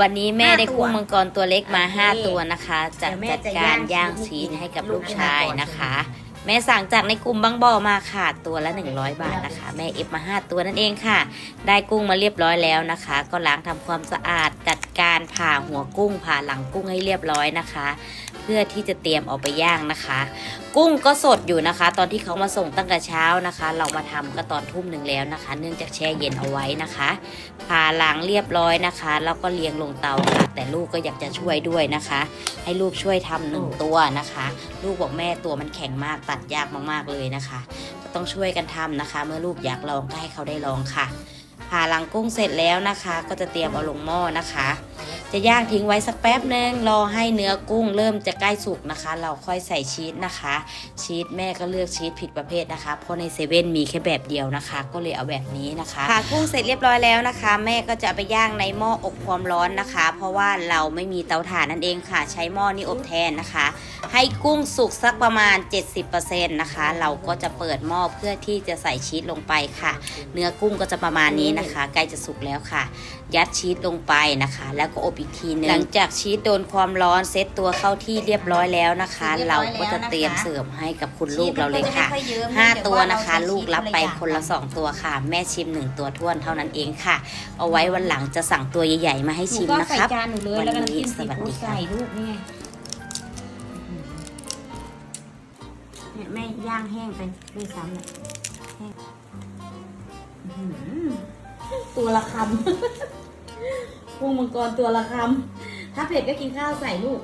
วันนี้แม่ได้ห้าตัวกุ้งมังกรตัวเล็กมาโอเคห้าตัวนะคะจัดเดี๋ยวแม่จัดจะการย่างย่างชีชีสสให้ให้กับลูลูกกให้ชายก่อนนะคะ แม่สั่งจากในกลุ่มบางบ่อมาค่ะตัวละ 100 บาทนะคะ แม่เอฟมา 5 ตัวนั่นเองค่ะ ได้กุ้งมาเรียบร้อยแล้วนะคะ ก็ล้างทำความสะอาดจัด การผ่าหัวกุ้งผ่าหลังกุ้งให้เรียบร้อยนะคะ เพื่อที่จะเตรียมเอาไปย่างนะคะ กุ้งก็สดอยู่นะคะ ตอนที่เขามาส่งตั้งแต่เช้านะคะ เรามาทำก็ตอนทุ่มหนึ่งแล้วนะคะ เนื่องจากแช่เย็นเอาไว้นะคะผ่าหลังเรียบร้อยนะคะ แล้วก็เรียงลงเตาค่ะ แต่ลูกก็อยากจะช่วยด้วยนะคะ ให้ลูกช่วยทำหนึ่งตัวนะคะ ลูกบอกแม่ตัวมันแข็งมากตัดยากมากๆเลยนะคะ ก็ต้องช่วยกันทำนะคะ เมื่อลูกอยากลองก็ให้เขาได้ลองค่ะ ผ่าหลังกุ้งเสร็จแล้วนะคะ ก็จะเตรียมเอาลงหม้อนะคะ จะย่างทิ้งไว้สักแป๊บหนึ่งรอให้เนื้อกุ้งเริ่มจะใกล้สุกนะคะ เราค่อยใส่ชีสนะคะ ชีสแม่ก็เลือกชีสผิดประเภทนะคะ เพราะในเซเว่นมีแค่แบบเดียวนะคะ ก็เลยเอาแบบนี้นะคะผ่ากุ้งเสร็จเรียบร้อยแล้วนะคะ แม่ก็จะไปย่างในหม้ออบความร้อนนะคะ เพราะว่าเราไม่มีเตาถ่านนั่นเองค่ะ ใช้หม้อนี้อบแทนนะคะ ให้กุ้งสุกสักประมาณ 70%นะคะ เราก็จะเปิดหม้อเพื่อที่จะใส่ชีสลงไปค่ะ เนื้อกุ้งก็จะประมาณนี้นะคะ ใกล้จะสุกแล้วค่ะ ยัดชีสลงไปนะคะ แล้วก็อบอีกทีนึงหลังจากชีสโดนความร้อนเซตตัวเข้าที่เรียบร้อยแล้วนะคะ เราก็จะเตรียมเสิร์ฟให้กับคุณลูกเราเลยค่ะห้าตัวนะคะ ลูกรับไปคนละสองตัวค่ะ แม่ชิมหนึ่งตัวท้วนเท่านั้นเองค่ะ เอาไว้วันหลังจะสั่งตัวใหญ่ๆมาให้หนูชิมก็นะใส่ครับจานหนูเลยวันแล้วก็นี้น้ำจิ้มสวัสดีซีฟู้ดค่ะใส่ลูกนี่ไงเนี่ยแม่ย่างแห้งไปด้วยซ้ำเนี่ยแห้งอื้อหือ ตัวละคำพวงมังกรตัวละคำ ถ้าเผ็ดก็กินข้าวใส่ลูก